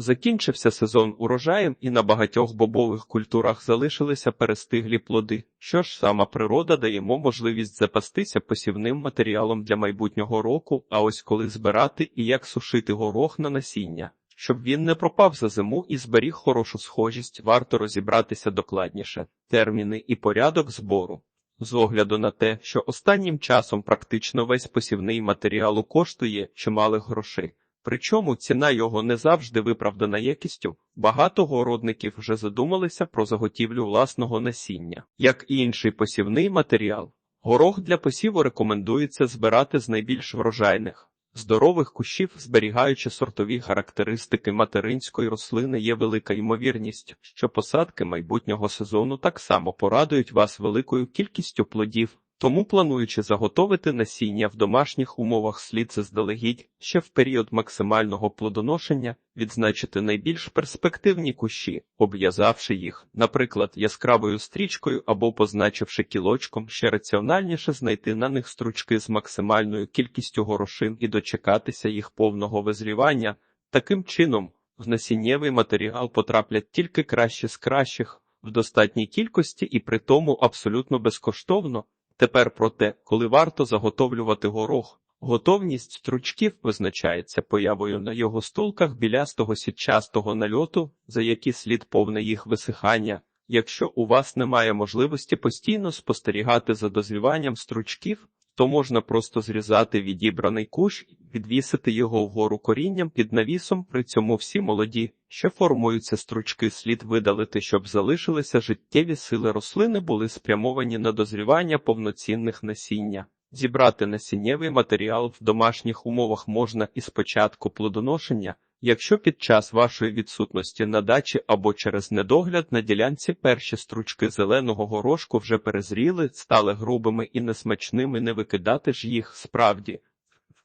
Закінчився сезон урожаєм, і на багатьох бобових культурах залишилися перестиглі плоди. Що ж сама природа даємо можливість запастися посівним матеріалом для майбутнього року, а ось коли збирати і як сушити горох на насіння. Щоб він не пропав за зиму і зберіг хорошу схожість, варто розібратися докладніше терміни і порядок збору. З огляду на те, що останнім часом практично весь посівний матеріал коштує чималих грошей. Причому ціна його не завжди виправдана якістю. Багато городників вже задумалися про заготівлю власного насіння. Як і інший посівний матеріал, горох для посіву рекомендується збирати з найбільш врожайних. Здорових кущів, зберігаючи сортові характеристики материнської рослини, є велика ймовірність, що посадки майбутнього сезону так само порадують вас великою кількістю плодів. Тому, плануючи заготовити насіння в домашніх умовах, слід заздалегідь ще в період максимального плодоношення відзначити найбільш перспективні кущі, обв'язавши їх, наприклад, яскравою стрічкою або позначивши кілочком, ще раціональніше знайти на них стручки з максимальною кількістю горошин і дочекатися їх повного визрівання. Таким чином, в насіннєвий матеріал потраплять тільки кращі з кращих в достатній кількості і при тому абсолютно безкоштовно. Тепер про те, коли варто заготовлювати горох. Готовність стручків визначається появою на його стулках білястого сітчастого нальоту, за які слід повне їх висихання. Якщо у вас немає можливості постійно спостерігати за дозріванням стручків, то можна просто зрізати відібраний кущ, відвісити його вгору корінням під навісом. При цьому всі молоді, що формуються стручки, слід видалити, щоб залишилися життєві сили рослини, були спрямовані на дозрівання повноцінних насіння. Зібрати насіннєвий матеріал в домашніх умовах можна і спочатку плодоношення, якщо під час вашої відсутності на дачі або через недогляд на ділянці перші стручки зеленого горошку вже перезріли, стали грубими і несмачними, не викидати ж їх справді.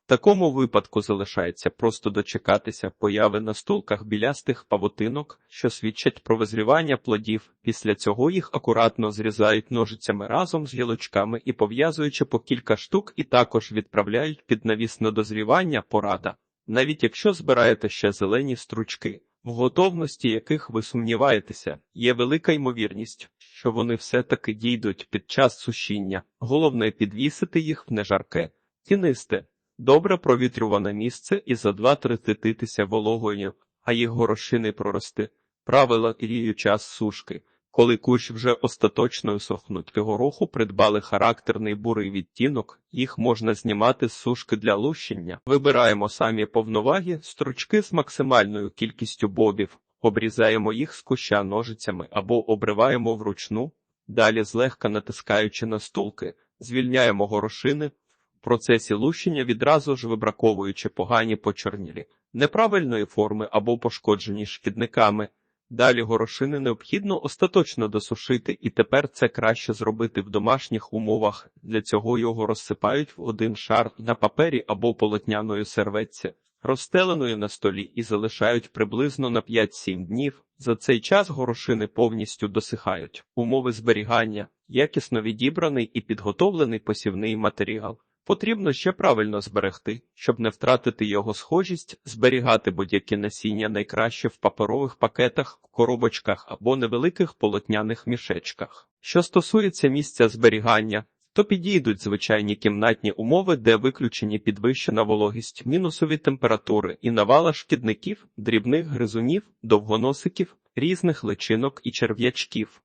В такому випадку залишається просто дочекатися появи на стулках білястих павутинок, що свідчать про визрівання плодів. Після цього їх акуратно зрізають ножицями разом з гілочками і пов'язуючи по кілька штук, і також відправляють під навіс на дозрівання порада. Навіть якщо збираєте ще зелені стручки, в готовності яких ви сумніваєтеся, є велика ймовірність, що вони все-таки дійдуть під час сушіння. Головне підвісити їх в нежарке, тінисте. Добре провітрюване місце і за два-три тититися вологою, а їх горошини прорости. Правила і час сушки. Коли кущ вже остаточно сохнуть гороху, придбали характерний бурий відтінок, їх можна знімати з сушки для лущення. Вибираємо самі повноваги, стручки з максимальною кількістю бобів, обрізаємо їх з куща ножицями або обриваємо вручну, далі злегка натискаючи на стулки, звільняємо горошини, в процесі лущення відразу ж вибраковуючи погані почорнілі, неправильної форми або пошкоджені шкідниками. Далі горошини необхідно остаточно досушити, і тепер це краще зробити в домашніх умовах. Для цього його розсипають в один шар на папері або полотняною серветці, розстеленою на столі, і залишають приблизно на 5-7 днів. За цей час горошини повністю досихають. Умови зберігання, якісно відібраний і підготовлений посівний матеріал. Потрібно ще правильно зберегти, щоб не втратити його схожість, зберігати будь-які насіння найкраще в паперових пакетах, коробочках або невеликих полотняних мішечках. Що стосується місця зберігання, то підійдуть звичайні кімнатні умови, де виключені підвищена вологість, мінусові температури і навала шкідників, дрібних гризунів, довгоносиків, різних личинок і черв'ячків.